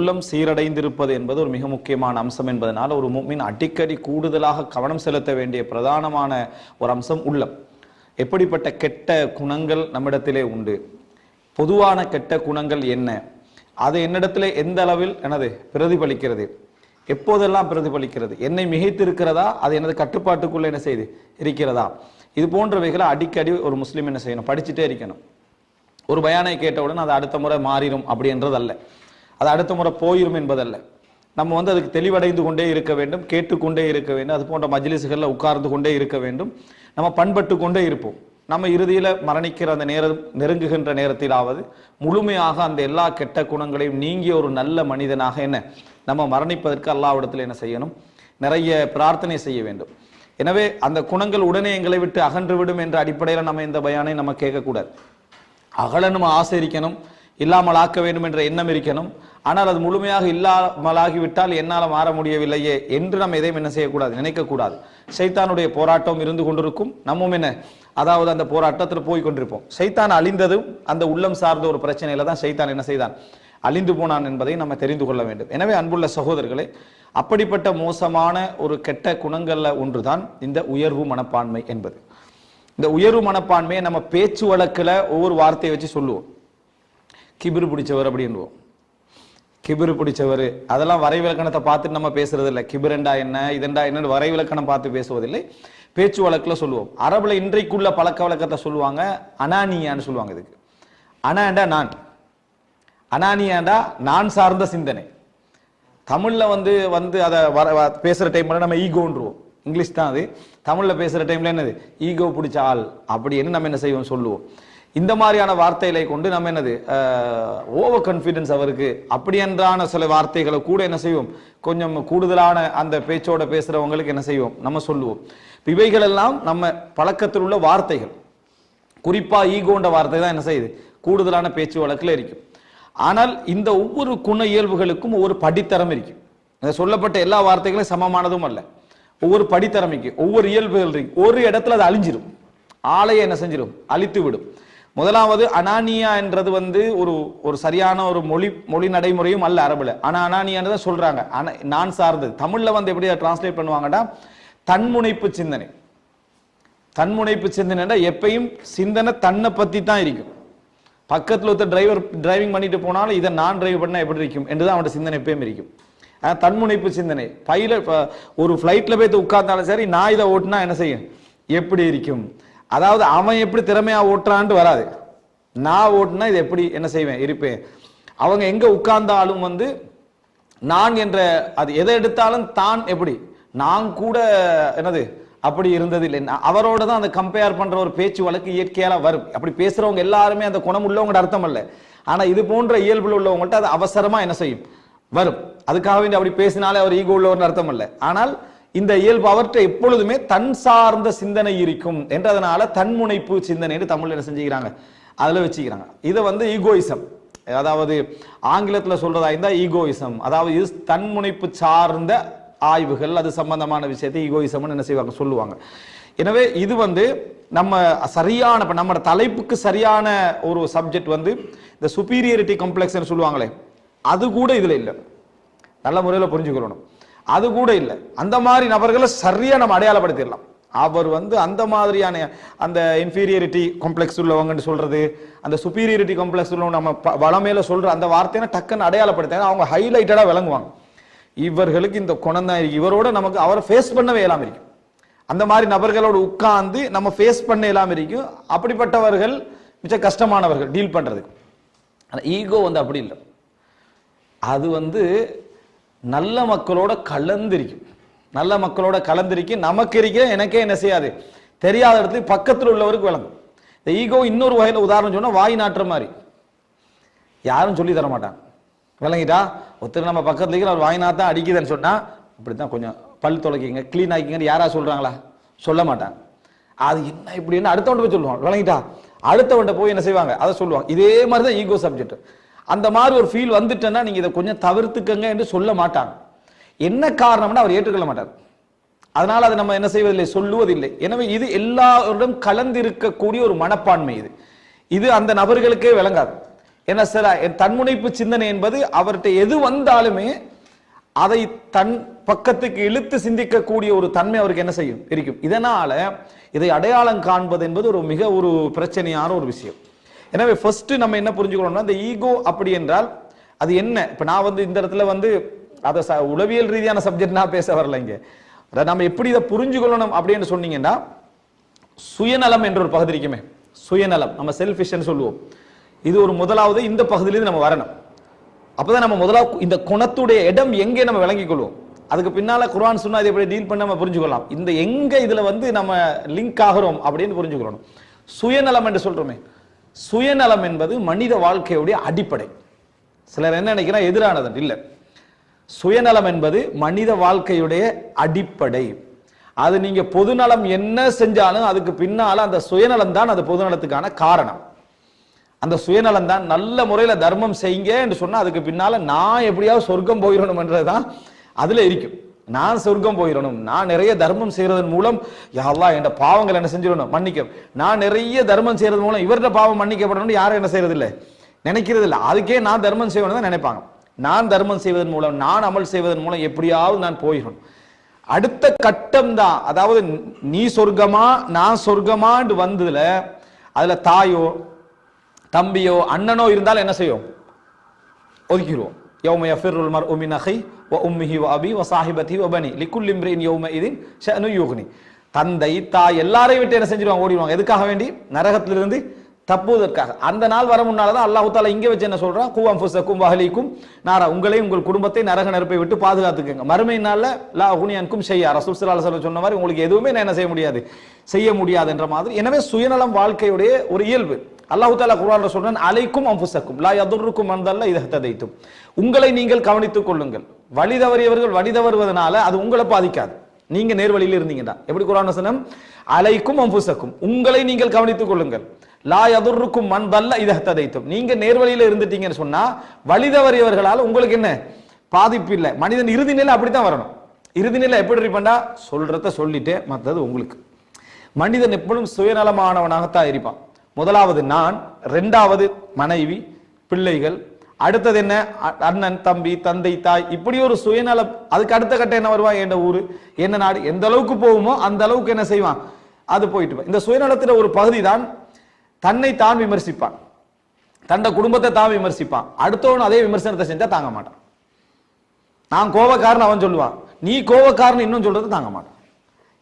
உள்ளம் சீரடைந்திருப்பது என்பது ஒரு மிக முக்கியமான அம்சம் என்பதனால் ஒரு முக்மின் அடிக்கடி கூடுதலாக கவனம் செலுத்த வேண்டிய பிரதானமான ஒரு அம்சம் உள்ளம். எப்படிப்பட்ட கெட்ட குணங்கள் நம்மிடத்திலே உண்டு? பொதுவான கெட்ட குணங்கள் என்ன? அது என்னிடத்திலே எந்த அளவில் எனது பிரதிபலிக்கிறது. எப்போதெல்லாம் பிரதிபலிக்கிறது? என்னை மிகைத்திருக்கிறதா? அது எனது கட்டுப்பாட்டுக்குள்ள என்ன செய்து இருக்கிறதா? இது போன்றவைகளை அடிக்கடி ஒரு முஸ்லீம் என்ன செய்யணும்? படிச்சுட்டே இருக்கணும். ஒரு பயானை கேட்டவுடன் அது அடுத்த முறை மாறிடும் அப்படின்றது அல்ல அது அடுத்த முறை போயிரும் என்பதல்ல. நம்ம வந்து அதுக்கு தெளிவடைந்து கொண்டே இருக்க வேண்டும் கேட்டுக்கொண்டே இருக்க வேண்டும் அது போன்ற மஜ்லிசுகளில் உட்கார்ந்து கொண்டே இருக்க வேண்டும். நம்ம பண்பட்டு கொண்டே இருப்போம். நம்ம இறுதியில் மரணிக்கிற அந்த நேரம் நெருங்குகின்ற நேரத்திலாவது முழுமையாக அந்த எல்லா கெட்ட குணங்களையும் நீங்கிய ஒரு நல்ல மனிதனாக என்ன? நம்ம மரணிப்பதற்கு அல்லாவிடத்தில் என்ன செய்யணும்? நிறைய பிரார்த்தனை செய்ய வேண்டும். எனவே அந்த குணங்கள் உடனே எங்களை விட்டு அகன்று விடும் என்ற அடிப்படையில் நம்ம இந்த பயானை நம்ம கேட்கக்கூடாது. அகலனும் ஆசை இல்லாமல் ஆக்க வேண்டும் என்ற எண்ணம் இருக்கணும். ஆனால் அது முழுமையாக இல்லாமலாகிவிட்டால் என்னால் மாற முடியவில்லையே என்று நம்ம எதையும் என்ன செய்யக்கூடாது நினைக்கக்கூடாது. சைத்தானுடைய போராட்டம் இருந்து கொண்டிருக்கும். நம்மும் என்ன? அதாவது அந்த போராட்டத்தில் போய் கொண்டிருப்போம். சைத்தான் அழிந்ததும் அந்த உள்ளம் சார்ந்த ஒரு பிரச்சனையில தான் சைத்தான் என்ன செய்தான்? அழிந்து போனான் என்பதை நம்ம தெரிந்து கொள்ள வேண்டும். எனவே அன்புள்ள சகோதரர்களே அப்படிப்பட்ட மோசமான ஒரு கெட்ட குணங்களில் ஒன்றுதான் இந்த உயர்வு மனப்பான்மை என்பது. இந்த உயர்வு மனப்பான்மையை நம்ம பேச்சு வழக்கில் ஒவ்வொரு வார்த்தையை வச்சு சொல்லுவோம். கிபிரு பிடிச்சவர் அப்படின்வோம் கிபிரு பிடிச்சவர் அதெல்லாம் வரைவிலக்கணத்தை பார்த்துட்டு நம்ம பேசுறது இல்லை கிபிரண்டா என்ன இதெண்டா என்னன்னு வரைவிலக்கணம் பார்த்து பேசுவதில்லை. பேச்சு வழக்கில் சொல்லுவோம். அரபுல இன்றைக்குள்ள பழக்க வழக்கத்தை சொல்லுவாங்க அனானியான்னு சொல்லுவாங்க இதுக்கு. அனாண்டா நான். அனானியாண்டா நான் சார்ந்த சிந்தனை. தமிழில் வந்து வந்து அதை வர பேசுகிற டைமில் டைம்ல நம்ம ஈகோன்றுவோம். இங்கிலீஷ் தான் அது. தமிழில் பேசுகிற டைம்ல என்னது? ஈகோ பிடிச்ச ஆள். அப்படின்னு நம்ம என்ன செய்வோம்? சொல்லுவோம். இந்த மாதிரியான வார்த்தைகளை கொண்டு நம்ம என்னது ஓவர் கான்ஃபிடென்ஸ் அவருக்கு. அப்படி என்றான சில வார்த்தைகளை கூட என்ன செய்வோம்? கொஞ்சம் கூடுதலான அந்த பேச்சோட பேசுறவங்களுக்கு என்ன செய்வோம்? நம்ம சொல்லுவோம். இவைகள் எல்லாம் நம்ம பழக்கத்தில் உள்ள வார்த்தைகள். குறிப்பா ஈகோன்ற வார்த்தை தான் என்ன செய்யுது? கூடுதலான பேச்சு வழக்கில் இருக்கும். ஆனால் இந்த ஒவ்வொரு குண இயல்புகளுக்கும் ஒவ்வொரு படித்தரம் இருக்கும். சொல்லப்பட்ட எல்லா வார்த்தைகளும் சமமானதும் அல்ல. ஒவ்வொரு படித்தரமைக்கு ஒவ்வொரு இயல்புகள் இருக்கு. ஒரு இடத்துல அது அழிஞ்சிடும் ஆலையை என்ன செஞ்சிடும் அழித்து விடும் முதலாவது அனானியா என்றது வந்து ஒரு ஒரு சரியான ஒரு மொழி மொழி நடைமுறையும் அல்ல அரபுல. ஆனா அனானியான்னு தான் சொல்றாங்க. ஆனா நான் சார்ந்தது தமிழ்ல வந்து எப்படி டிரான்ஸ்லேட் பண்ணுவாங்கன்னா தன்முனைப்பு சிந்தனை. தன்முனைப்பு சிந்தனைன்னா எப்பயும் சிந்தனை தன்னை பத்தி தான் இருக்கும். பக்கத்தில் ஒருத்தர் டிரைவர் டிரைவிங் பண்ணிட்டு போனாலும் இதை நான் டிரைவ் பண்ணால் எப்படி இருக்கும்? என்றுதான் அவனோட சிந்தனை எப்பயும் இருக்கும். தன்முனைப்பு சிந்தனை. பைல ஒரு ஃப்ளைட்டில் போய் உட்கார்ந்தாலும் சரி நான் இதை ஓட்டுனா என்ன செய்யும்? எப்படி இருக்கும்? அதாவது அவன் எப்படி திறமையா ஓட்டுறான்ட்டு வராது. நான் ஓட்டுனா இது எப்படி என்ன செய்வேன் இருப்பேன். அவங்க எங்க உட்கார்ந்தாலும் வந்து நான் என்ற அது எதை எடுத்தாலும் தான் எப்படி நான் கூட என்னது அப்படி இருந்தது இல்லை நான் அவரோட தான் அந்த கம்பேர் பண்ற ஒரு பேச்சு வழக்கு இயற்கையால வரும். அப்படி பேசுறவங்க எல்லாருமே அந்த குணம் உள்ளவங்க அர்த்தம் அல்ல. ஆனா இது போன்ற இயல்பில் உள்ளவங்கள்ட்ட அது அவசரமா என்ன செய்யும்? வரும். அதுக்காக வேண்டி அப்படி பேசினாலே அவர் ஈகோ உள்ளவர் அர்த்தம் இல்லை ஆனால் இந்த இயல்பு அவற்றை எப்பொழுதுமே தன் சார்ந்த சிந்தனை இருக்கும் என்றதனால தன்முனைப்பு சிந்தனைன்னு தமிழ்ல என்ன செஞ்சுக்கிறாங்க? அதில் வச்சுக்கிறாங்க. இதை வந்து ஈகோயிசம் அதாவது ஆங்கிலத்தில் சொல்றதா இருந்தால் ஈகோயிசம் அதாவது இது தன்முனைப்பு சார்ந்த ஆய்வுகள் அது சம்பந்தமான விஷயத்தை ஈகோயிசம்னு என்ன செய்வாங்க? சொல்லுவாங்க. எனவே இது வந்து நம்ம சரியான இப்போ நம்ம தலைப்புக்கு சரியான ஒரு சப்ஜெக்ட் வந்து இந்த சுப்பீரியாரிட்டி காம்ப்ளெக்ஸ்னு சொல்லுவாங்களே அது கூட இதில் இல்லை. நல்ல முறையில் புரிஞ்சுக்கணும் அது கூட இல்லை. அந்த மாதிரி நபர்களை சரியா நம்ம அடையாளப்படுத்திடலாம். அவர் வந்து அந்த மாதிரியான அந்த இன்ஃபீரியாரிட்டி காம்ப்ளெக்ஸ் உள்ளவங்கன்னு சொல்றது அந்த சுப்பீரியாரிட்டி காம்ப்ளெக்ஸ் உள்ளவங்க நம்ம வளமையில சொல்ற அந்த வார்த்தையை டக்குன்னு அடையாளப்படுத்த அவங்க ஹைலைட்டடா விளங்குவாங்க. இவர்களுக்கு இந்த குணந்தான் இருக்கு. இவரோட நமக்கு அவரை ஃபேஸ் பண்ணவே இல்லாமல் இருக்கும் அந்த மாதிரி நபர்களோடு உட்கார்ந்து நம்ம ஃபேஸ் பண்ண இல்லாமல் இருக்கும் அப்படிப்பட்டவர்கள் மிச்ச கஷ்டமானவர்கள் டீல் பண்றதுக்கு. ஆனால் ஈகோ வந்து அப்படி இல்லை. அது வந்து நல்ல மக்களோட கலந்திருக்கும். நல்ல மக்களோட கலந்திருக்கும் நமக்கு இருக்க எனக்கே என்ன செய்யாது? தெரியாத இடத்துல பக்கத்தில் உள்ளவருக்கு விளங்கும். இந்த ஈகோ இன்னொரு வகையில் உதாரணம் சொன்னால் வாய் நாட்டுற மாதிரி. யாரும் சொல்லி தர மாட்டாங்க. விளங்கிட்டா? ஒருத்தர் நம்ம பக்கத்துல இருக்கிற அவர் வாய் நாத்தான் அடிக்குதுன்னு சொன்னா இப்படித்தான் கொஞ்சம் பல் துளைக்கிங்க க்ளீன் ஆக்கிங்கன்னு யாராவது சொல்கிறாங்களா சொல்ல மாட்டாங்க. அது என்ன இப்படின்னு அடுத்தவன்ட்ட போய் சொல்லுவாங்க விளங்கிட்டா? அடுத்தவன்ட்ட போய் என்ன செய்வாங்க? அதை சொல்லுவாங்க. இதே மாதிரி தான் ஈகோ சப்ஜெக்ட் அந்த மாதிரி ஒரு ஃபீல் வந்துட்டேன்னா நீங்க இதை கொஞ்சம் தவிர்த்துக்கங்க என்று சொல்ல மாட்டாங்க. என்ன காரணம்னா அவர் ஏற்றுக்கொள்ள மாட்டார். அதனால அதை நம்ம என்ன செய்வதில்லை? சொல்லுவதில்லை. எனவே இது எல்லாருடன் கலந்திருக்கக்கூடிய ஒரு மனப்பான்மை இது. இது அந்த நபர்களுக்கே விளங்காது. என்ன சில தன்முனைப்பு சிந்தனை என்பது அவர்கிட்ட எது வந்தாலுமே அதை தன் பக்கத்துக்கு இழுத்து சிந்திக்கக்கூடிய ஒரு தன்மை அவருக்கு என்ன செய்யும்? இருக்கும். இதனால இதை அடையாளம் காண்பது என்பது ஒரு மிக ஒரு பிரச்சனையான ஒரு விஷயம். எனவே ஃபர்ஸ்ட் நம்ம என்ன புரிஞ்சுக்கணும்னா இந்த ஈகோ அப்படி என்றால் அது என்ன? இப்ப நான் வந்து இந்த இடத்துல வந்து அதை ச- உளவியல் ரீதியான சப்ஜெக்ட் நான் பேச வரல இங்க. நம்ம எப்படி இதை புரிஞ்சுக்கொள்ளணும் அப்படின்னு சொன்னீங்கன்னா சுயநலம் என்ற ஒரு பகுதி இருக்குமே. சுயநலம். நம்ம செல்ஃபிஷ்னு சொல்லுவோம். இது ஒரு முதலாவது இந்த பகுதியிலிருந்து நம்ம வரணும். அப்பதான் நம்ம முதலாவது இந்த குணத்துடைய இடம் எங்கே நம்ம விளங்கிக் கொள்வோம். அதுக்கு பின்னால குரான் சொன்னா இதை எப்படி டீல் பண்ண நம்ம புரிஞ்சுக்கொள்ளலாம். இந்த எங்க இதுல வந்து நம்ம லிங்க் ஆகிறோம் அப்படின்னு புரிஞ்சுக்கணும் சுயநலம் என்று சொல்றோமே. சுயநலம் என்பது மனித வாழ்க்கையுடைய அடிப்படை. சிலர் என்ன நினைக்கிறா எதிரானது இல்லை. சுயநலம் என்பது மனித வாழ்க்கையுடைய அடிப்படை. அது நீங்க பொதுநலம் என்ன செஞ்சாலும் அதுக்கு பின்னால அந்த சுயநலம் தான் அது பொதுநலத்துக்கான காரணம். அந்த சுயநலம் தான் நல்ல முறையில தர்மம் செய்யுங்க என்று சொன்னா அதுக்கு பின்னால நான் எப்படியாவது சொர்க்கம் போயிடணும்ன்றதுதான் அதுல இருக்கும். நான் சொர்க்கம் போயிடணும். நான் நிறைய தர்மம் செய்யறதன் மூலம் யாரெல்லாம் என் பாவங்கள் என்ன செஞ்சிடணும்? மன்னிக்க நான் நிறைய தர்மம் செய்யறது மூலம் இவர்கிட்ட பாவம் மன்னிக்கப்படணும்னு யாரும் என்ன செய்யறது இல்லை நினைக்கிறது இல்லை அதுக்கே நான் தர்மம் செய்யணும் தான் நினைப்பாங்க. நான் தர்மம் செய்வதன் மூலம் நான் அமல் செய்வதன் மூலம் எப்படியாவது நான் போயிடணும். அடுத்த கட்டம் தான். அதாவது நீ சொர்க்கமா நான் சொர்க்கமான்னு வந்ததுல அதுல தாயோ தம்பியோ அண்ணனோ இருந்தால் என்ன செய்யும்? ஒதுக்கிடுவோம். யௌம யஃபிருல் மர் உமின் அஹி வ உம்மிஹி வ அபி வ சாஹிபத்தி வ பனி லிக்குல் இம்ரின் யௌம இதின் ஷனு யூக்னி தந்தை தாய் எல்லாரையும் விட்டு என்ன செஞ்சிருவாங்க? ஓடிடுவாங்க. எதுக்காக வேண்டி? நரகத்திலிருந்து தப்புவதற்காக. அந்த நாள் வர முன்னால தான் அல்லாஹு தாலா இங்கே வச்சு என்ன சொல்றான்? கூவம் ஃபுசக்கும் வஹலிக்கும் நாரா. உங்களையும் உங்கள் குடும்பத்தை நரக நெருப்பை விட்டு பாதுகாத்துக்கங்க. மறுமை நாளில் லா ஹுனியன்கும் செய்யா ரசூல் ஸல்லல்லாஹு சொன்ன மாதிரி உங்களுக்கு எதுவுமே நான் என்ன செய்ய முடியாது. செய்ய முடியாது என்ற மாதிரி. எனவே சுயநலம் வாழ்க்கையுடைய ஒரு இயல்பு. அல்லாஹு தாலா குரான் சொல்றேன் அலைக்கும் அம்புசக்கும் லா யதுர்ருக்கும் மந்தல்ல இதத்தைத்தும் உங்களை நீங்கள் கவனித்துக் கொள்ளுங்கள். வழி தவறியவர்கள் வழி தவறுவதனால அது உங்களை பாதிக்காது. நீங்க நேர்வழியில் இருந்தீங்கன்னா எப்படி குரான் வசனம் அலைக்கும் அம்புசக்கும். உங்களை நீங்கள் கவனித்துக் கொள்ளுங்கள். லா யதுர்ருக்கும் மந்தல்ல இத ததைத்தும் நீங்க நேர்வழியில இருந்துட்டீங்கன்னு சொன்னா வழி தவறியவர்களால் உங்களுக்கு என்ன? பாதிப்பு இல்லை. மனிதன் இறுதி நிலை அப்படித்தான் வரணும். இறுதி நிலை எப்படி இருப்பாண்டா சொல்றத சொல்லிட்டு மற்றது உங்களுக்கு. மனிதன் எப்பொழுதும் சுயநலமானவனாகத்தான் இருப்பான். முதலாவது நான் ரெண்டாவது மனைவி பிள்ளைகள் அடுத்தது என்ன அ- அண்ணன் தம்பி தந்தை தாய் இப்படி ஒரு சுயநலம் அதுக்கு அடுத்த கட்டம் என்ன வருவான்? என் ஊரு? என்ன நாடு? எந்த அளவுக்கு போகுமோ அந்த அளவுக்கு என்ன செய்வான்? அது போயிட்டு இந்த சுயநலத்தில் ஒரு பகுதி தான் தன்னை தான் விமர்சிப்பான். தன்னை குடும்பத்தை தான் விமர்சிப்பான். அடுத்தவன் அதே விமர்சனத்தை செஞ்சா தாங்க மாட்டான். நான் கோபக்காரன் அவன் சொல்லுவான். நீ கோபக்காரன் இன்னும் சொல்றது தாங்க மாட்டான்.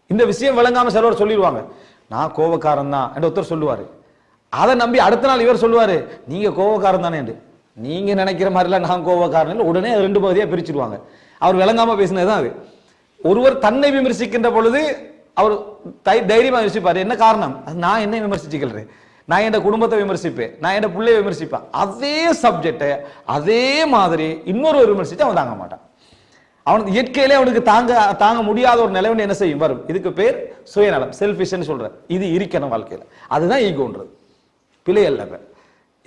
இந்த விஷயம் விளங்காம சிலவர் சொல்லிடுவாங்க. நான் கோபக்காரன் தான் என்று ஒருத்தர் சொல்லுவாரு. அதை நம்பி அடுத்த நாள் இவர் சொல்லுவார் நீங்கள் கோவக்காரன் தானே என்று. நீங்கள் நினைக்கிற மாதிரிலாம் நான் கோவக்காரன் இல்லை. உடனே ரெண்டு பகுதியாக பிரிச்சிருவாங்க. அவர் விளங்காம பேசினதுதான் அது. ஒருவர் தன்னை விமர்சிக்கின்ற பொழுது அவர் தை- தைரியமாக விமர்சிப்பார் என்ன காரணம்? அது நான் என்ன விமர்சிச்சுக்கிறேன் நான் என் குடும்பத்தை விமர்சிப்பேன். நான் என் பிள்ளையை விமர்சிப்பேன். அதே சப்ஜெக்டை அதே மாதிரி இன்னொரு விமர்சித்து அவன் தாங்க மாட்டான். அவன் இயற்கையிலே அவனுக்கு தாங்க தாங்க முடியாத ஒரு நிலைவன் என்ன செய்யும்? வரும். இதுக்கு பேர் சுயநலம் செல்ஃபிஷ்னு சொல்ற இது இருக்கணும் வாழ்க்கையில். அதுதான் ஈகோன்றது பிழை அல்ல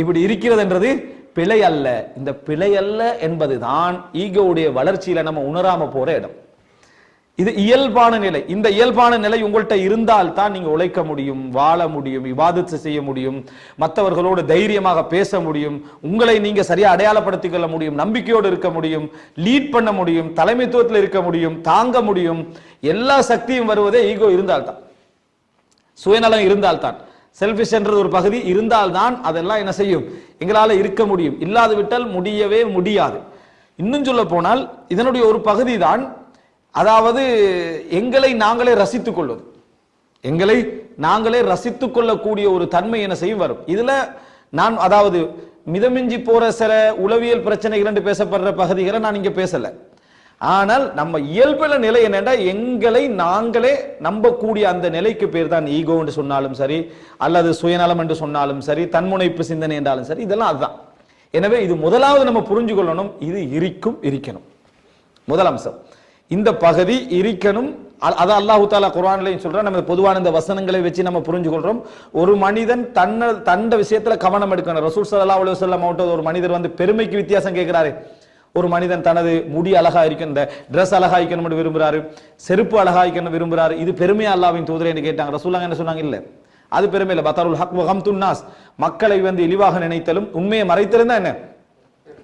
இப்படி இருக்கிறதுன்றது பிழை அல்ல இந்த பிழை அல்ல என்பதுதான் ஈகோவுடைய வளர்ச்சியில நம்ம உணராம போற இடம். இது இயல்பான நிலை. இந்த இயல்பான நிலை உங்கள்கிட்ட இருந்தால் தான் நீங்க உழைக்க முடியும் வாழ முடியும் விவாதத்தை செய்ய முடியும் மற்றவர்களோடு தைரியமாக பேச முடியும் உங்களை நீங்க சரியா அடையாளப்படுத்திக் கொள்ள முடியும் நம்பிக்கையோடு இருக்க முடியும் லீட் பண்ண முடியும் தலைமைத்துவத்தில் இருக்க முடியும் தாங்க முடியும். எல்லா சக்தியும் வருவதே ஈகோ இருந்தால்தான். சுயநலம் இருந்தால்தான். செல்ஃபிஷ் என்றது ஒரு பகுதி இருந்தால்தான் அதெல்லாம் என்ன செய்யும்? எங்களால் இருக்க முடியும். இல்லாது விட்டால் முடியவே முடியாது. இன்னும் சொல்ல போனால் இதனுடைய ஒரு பகுதி தான் அதாவது எங்களை நாங்களே ரசித்துக் கொள்வது. எங்களை நாங்களே ரசித்துக் கொள்ளக்கூடிய ஒரு தன்மை என்ன செய்யும்? வரும். இதுல நான் அதாவது மிதமிஞ்சி போற சில உளவியல் பிரச்சனைகள் என்று பேசப்படுற பகுதிகளை நான் இங்க பேசல. ஆனால் நம்ம இயல்புல நிலை என்னன்னா எங்களை நாங்களே நம்பக்கூடிய அந்த நிலைக்கு பேர் தான் ஈகோ என்று சொன்னாலும் சரி அல்லது சுயநலம் என்று சொன்னாலும் சரி தன்முனைப்பு சிந்தனை என்றாலும் சரி இதெல்லாம் அதுதான். எனவே இது முதலாவது நம்ம புரிஞ்சு கொள்ளணும் இது இருக்கும் இருக்கணும். முதல் அம்சம். இந்த பகுதி இருக்கணும். அ- அது அல்லாஹு தாலா குரான்லையும் சொல்றோம் நம்ம பொதுவான இந்த வசனங்களை வச்சு நம்ம புரிஞ்சு கொள்றோம் ஒரு மனிதன் தன்ன தண்ட விஷயத்துல கவனம் எடுக்கணும். ரசூல் சல்லா அலைஹி வஸல்லம் ஒரு மனிதர் வந்து பெருமைக்கு வித்தியாசம் கேட்கிறாரு. ஒரு மனிதன் தனது முடி அழகா இருக்கணும் இந்த ட்ரெஸ் அழகா இருக்கணும்னு விரும்புறாரு செருப்பு அழகா இருக்கணும் விரும்புறாரு இது பெருமையா அல்லாவின் தூதரே கேட்டாங்க. ரசூலாங்க என்ன சொன்னாங்க? இல்ல. அது பெருமை இல்லை. பத்தாருல் ஹக் வகம் துன்னாஸ் மக்களை வந்து இழிவாக நினைத்தலும் உண்மையை மறைத்திருந்தா என்ன?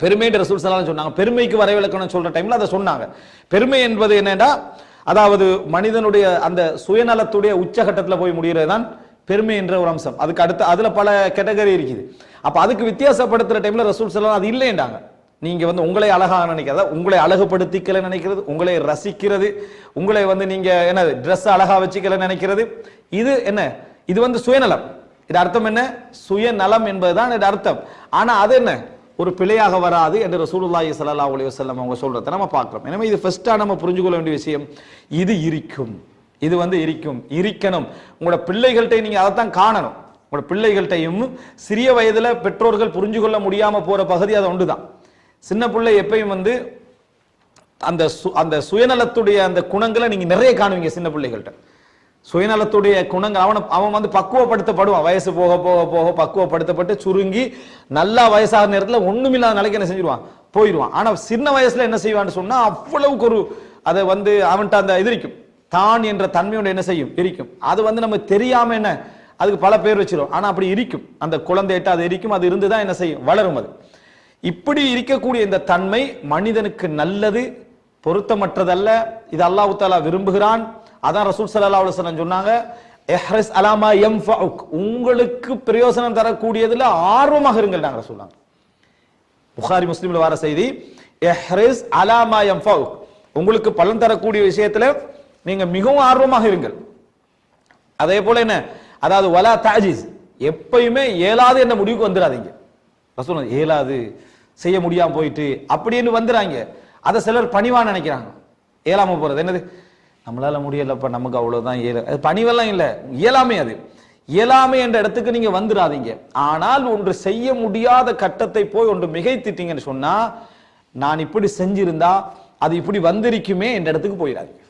பெருமை என்று ரசூல் ஸல்லல்லாஹு சொன்னாங்க. பெருமைக்கு வரவிலக்கணும் சொல்ற டைம்ல அதை சொன்னாங்க. பெருமை என்பது என்னன்னா அதாவது மனிதனுடைய அந்த சுயநலத்துடைய உச்சகட்டத்துல போய் முடிகிறது தான் பெருமை என்ற ஒரு அம்சம். அதுக்கு அடுத்து அதுல பல கேட்டகரி இருக்குது. அப்ப அதுக்கு வித்தியாசப்படுத்துற டைம்ல ரசூல் சலாம் அது இல்லைன்றாங்க. நீங்கள் வந்து உங்களை அழகாக நினைக்கிறதா உங்களை அழகுபடுத்திக்கல நினைக்கிறது உங்களை ரசிக்கிறது உங்களை வந்து நீங்கள் என்ன ட்ரெஸ் அழகாக வச்சுக்கல நினைக்கிறது. இது என்ன? இது வந்து சுயநலம். இது அர்த்தம் என்ன? சுயநலம் என்பதுதான் இது அர்த்தம். ஆனால் அது என்ன? ஒரு பிழையாக வராது என்று ரசூலுல்லாஹி ஸல்லல்லாஹு அலைஹி வஸல்லம் அவங்க சொல்றதை நம்ம பார்க்குறோம். எனவே இது ஃபர்ஸ்டா நம்ம புரிஞ்சு கொள்ள வேண்டிய விஷயம். இது இருக்கும். இது வந்து இருக்கும். இருக்கணும். உங்களோட பிள்ளைகள்கிட்ட நீங்கள் அதைத்தான் காணணும். உங்களோட பிள்ளைகள்கிட்டையும் சிறிய வயதில் பெற்றோர்கள் புரிஞ்சு கொள்ள முடியாமல் போகிற பகுதி அது ஒன்று தான் சின்ன பிள்ளை எப்பயும் வந்து அந்த சு- அந்த சுயநலத்துடைய அந்த குணங்களை நீங்க நிறைய காணுவீங்க சின்ன பிள்ளைகள்கிட்ட சுயநலத்துடைய குணங்கள் அவனை அவன் வந்து பக்குவப்படுத்தப்படுவான். வயசு போக போக போக பக்குவப்படுத்தப்பட்டு சுருங்கி நல்லா வயசாகிற நேரத்தில் ஒண்ணுமில்லாத நிலைக்கு என்ன செஞ்சிருவான்? போயிடுவான் ஆனா சின்ன வயசுல என்ன செய்வான்னு சொன்னா அவ்வளவுக்கு ஒரு அதை வந்து அவன்கிட்ட அந்த இது இருக்கும். தான் என்ற தன்மையோட என்ன செய்யும்? இருக்கும். அது வந்து நம்ம தெரியாம என்ன? அதுக்கு பல பேர் வச்சிடும் ஆனா அப்படி இருக்கும். அந்த குழந்தைகிட்ட அது இருக்கும். அது இருந்துதான் என்ன செய்யும்? வளரும் அது. இப்படி இருக்கக்கூடிய இந்த தன்மை மனிதனுக்கு நல்லது பொருத்தமற்றதல்ல. இது அல்லாஹ் தாலா விரும்புகிறான். அதான் ரசூல் சல்லா அலுவலம் சொன்னாங்க எஹ்ரஸ் அலாமா எம் உங்களுக்கு பிரயோசனம் தரக்கூடியதுல ஆர்வமாக இருங்கள் நாங்க சொன்னாங்க. புகாரி முஸ்லீம்ல வர செய்தி எஹ்ரஸ் அலாமா எம் உங்களுக்கு பலன் தரக்கூடிய விஷயத்துல நீங்க மிகவும் ஆர்வமாக இருங்கள். அதே போல என்ன? அதாவது வலா தாஜிஸ். எப்பயுமே இயலாது என்ற முடிவுக்கு வந்துடாதீங்க. ரசூல் இயலாது செய்ய முடியாம போயிட்டு அப்படின்னு வந்துறாங்க. அதை சிலர் பணிவா நினைக்கிறாங்க. இயலாம போறது. என்னது? நம்மளால முடியலப்ப நமக்கு அவ்வளவுதான் இயல. அது பணிவெல்லாம் இல்லை. இயலாமை அது. இயலாமை என்ற இடத்துக்கு நீங்க வந்துடாதீங்க ஆனால் ஒன்று செய்ய முடியாத கட்டத்தை போய் ஒன்று மிகைத்திட்டீங்கன்னு சொன்னா நான் இப்படி செஞ்சிருந்தா அது இப்படி வந்திருக்குமே என்ற இடத்துக்கு போயிடாதீங்க.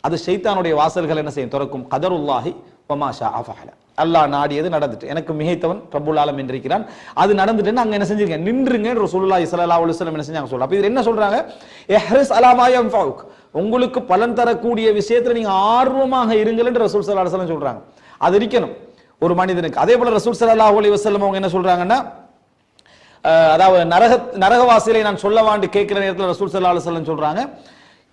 அது சைத்தானுடைய வாசல்கள் என்ன செய்யும்? திறக்கும். கதருல்லாஹி வமாஷா அஃபஹல அல்லாஹ் நாடியது நடந்துட்டு. எனக்கு மிகைத்தவன் பிரபுல் ஆலம் இருக்கிறான் அது நடந்துட்டுன்னு அங்கே என்ன செஞ்சிருக்கேன்? நின்றுங்க. ரசூலுல்லாஹி ஸல்லல்லாஹு அலைஹி வஸல்லம் என்ன செஞ்சாங்க சொல்ல அப்ப இது என்ன சொல்றாங்க? இஹ்ரிஸ் அலாமாயம் ஃபவுக் உங்களுக்கு பலன் தரக்கூடிய விஷயத்துல நீங்க ஆர்வமாக இருங்கள் என்று ரசூல் சல்லா அலுவலம் சொல்றாங்க. அது இருக்கணும். ஒரு மனிதனுக்கு. அதே போல ரசூல் சல்லா அலி வஸல்லம் அவங்க என்ன சொல்றாங்கன்னா அதாவது நரக நரகவாசிகளை நான் சொல்ல வாண்டு கேட்கிற நேரத்தில் ரசூல் சல்லா அலுவலம் சொல்றாங்க.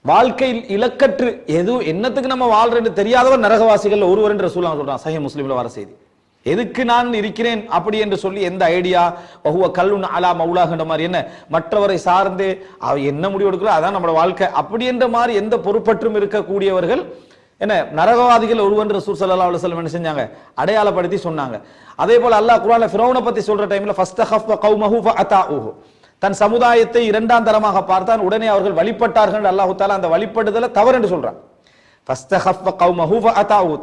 வாழ்க்கையில் இலக்கற்று எதுவும் என்னத்துக்கு நம்ம வாழ்றேன்னு தெரியாதவர் நரகவாசிகள் ஒருவர் என்று ரசூலுல்லாஹ் சொல்றான். சஹி முஸ்லீம்ல வர செய்தி. எதுக்கு நான் இருக்கிறேன் அப்படி என்று சொல்லி எந்த ஐடியா வஹுவ கல்லுன் அலா மவுலாகின்ற மாதிரி என்ன? மற்றவரை சார்ந்து அவ என்ன முடிவு எடுக்கிறோம் அதான் நம்மளோட வாழ்க்கை. அப்படி என்ற மாதிரி எந்த பொறுப்பற்றும் இருக்கக்கூடியவர்கள் என்ன நரகவாதிகள் ஒருவன் ரசூல் சல்லா அலுவலம் என்ன செஞ்சாங்க? அடையாளப்படுத்தி சொன்னாங்க. அதே போல அல்லாஹ் குரான ஃபிரௌனை பத்தி சொல்ற டைம்ல ஃபஸ்தஹஃப கௌமஹு ஃபஅதாஉஹு தன் சமுதாயத்தை இரண்டாம் தரமாக பார்த்தான். உடனே அவர்கள் வழிபட்டார்கள் அல்லாஹ் தாலா அந்த வழிபடுதலை தவறு என்று சொல்றான்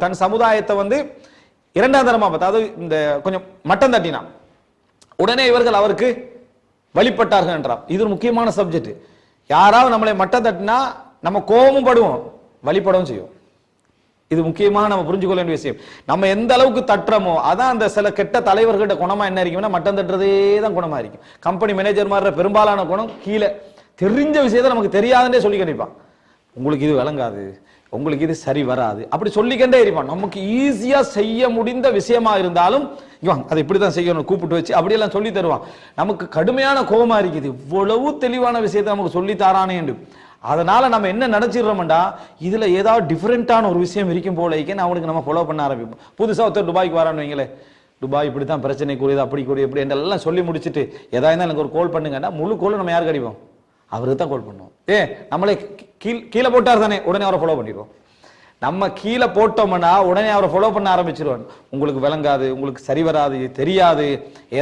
தன் சமுதாயத்தை வந்து இரண்டாம் தரமா பார்த்தா அது இந்த கொஞ்சம் மட்டம் தட்டினான். உடனே இவர்கள் அவருக்கு வழிபட்டார்கள் என்றார் இது ஒரு முக்கியமான சப்ஜெக்ட் யாராவது நம்மளை மட்டம் தட்டினா நம்ம கோபமும் படுவோம் வழிபடவும் செய்யும் இது முக்கியமாக நம்ம புரிஞ்சுக்கொள்ள வேண்டிய விஷயம். நம்ம எந்த அளவுக்கு தட்டுறோமோ அதான் அந்த சில கெட்ட தலைவர்கிட்ட குணமா என்ன இருக்கும்னா மட்டம் தட்டுறதே தான் குணமா இருக்கும். கம்பெனி மேனேஜர் மாதிரி பெரும்பாலான குணம் கீழே. தெரிஞ்ச விஷயத்தை நமக்கு தெரியாதுன்னே சொல்லி கண்டிப்பான். உங்களுக்கு இது விளங்காது. உங்களுக்கு இது சரி வராது. அப்படி சொல்லிக்கண்டே இருப்பான். நமக்கு ஈஸியா செய்ய முடிந்த விஷயமா இருந்தாலும் இவன் அதை இப்படிதான் செய்யணும் கூப்பிட்டு வச்சு அப்படியெல்லாம் சொல்லி தருவான். நமக்கு கடுமையான கோபமா இருக்குது. இவ்வளவு தெளிவான விஷயத்தை நமக்கு சொல்லி தாரானே என்று. அதனால நம்ம என்ன நினைச்சிடுறோம்டா? இதுல ஏதாவது டிஃப்ரெண்ட்டான ஒரு விஷயம் இருக்கும் போல நான் அவனுக்கு நம்ம ஃபாலோ பண்ண ஆரம்பிப்போம். புதுசாக ஒருத்தர் துபாய்க்கு வரான்னு வைங்களேன் துபாய் இப்படி தான் பிரச்சனை கூடியது அப்படி கூடிய இப்படி எல்லாம் சொல்லி முடிச்சுட்டு எதா இருந்தால் எனக்கு ஒரு கோல் பண்ணுங்கன்னா முழு கோலும் நம்ம யாருக்கு அடிப்போம்? அவருக்கு தான் கோல் பண்ணுவோம். ஏ நம்மளே கீழ் கீழே போட்டார் தானே உடனே அவரை ஃபாலோ பண்ணிடுவோம். நம்ம கீழே போட்டோம்னா உடனே அவரை ஃபாலோ பண்ண ஆரம்பிச்சிருவான் உங்களுக்கு விளங்காது உங்களுக்கு சரி வராது தெரியாது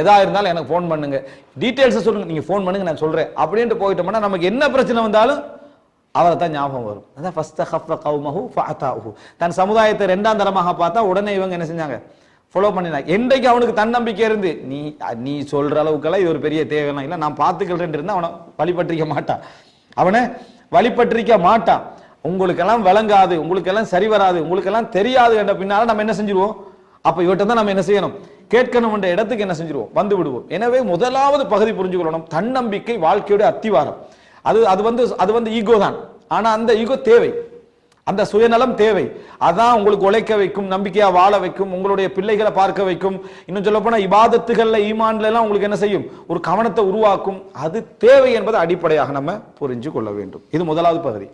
எதா இருந்தாலும் எனக்கு ஃபோன் பண்ணுங்க. டீட்டெயில்ஸை சொல்லுங்க நீங்கள் ஃபோன் பண்ணுங்க நான் சொல்கிறேன் அப்படின்ட்டு போயிட்டோம்னா நமக்கு என்ன பிரச்சனை வந்தாலும் அவரை தான் ஞாபகம் வரும். அதான் ஃபஸ்ட் ஹஃப கௌமஹு ஃபஅதாஹு தன் சமுதாயத்தை ரெண்டாம் தரமாக பார்த்தா உடனே இவங்க என்ன செஞ்சாங்க? ஃபாலோ பண்ணினாங்க. என்றைக்கு அவனுக்கு தன்னம்பிக்கை இருந்து நீ நீ சொல்ற அளவுக்கெல்லாம் இது ஒரு பெரிய தேவையெல்லாம் இல்லை நான் பார்த்துக்கிறேன் இருந்தால் அவனை வழிபற்றிக்க மாட்டான். அவனை வழிபற்றிக்க மாட்டான். உங்களுக்கெல்லாம் விளங்காது உங்களுக்கெல்லாம் சரி வராது உங்களுக்கெல்லாம் தெரியாது என்ற பின்னால நம்ம என்ன செஞ்சிருவோம்? அப்போ இவட்ட தான் நம்ம என்ன செய்யணும்? கேட்கணும் என்ற இடத்துக்கு என்ன செஞ்சிருவோம்? வந்து விடுவோம். எனவே முதலாவது பகுதி புரிஞ்சுக்கொள்ளணும். தன்னம்பிக்கை வாழ்க்கையோட அத்திவாரம். அது அது வந்து அது வந்து ஈகோ தான். ஆனால் அந்த ஈகோ தேவை. அந்த சுயநலம் தேவை. அதான் உங்களுக்கு உழைக்க வைக்கும் நம்பிக்கையாக வாழ வைக்கும் உங்களுடைய பிள்ளைகளை பார்க்க வைக்கும். இன்னும் சொல்ல போனால் இபாதத்துகளில் ஈமான்லாம் உங்களுக்கு என்ன செய்யும்? ஒரு கவனத்தை உருவாக்கும். அது தேவை என்பதை அடிப்படையாக நம்ம புரிஞ்சு கொள்ள வேண்டும். இது முதலாவது பகுதி.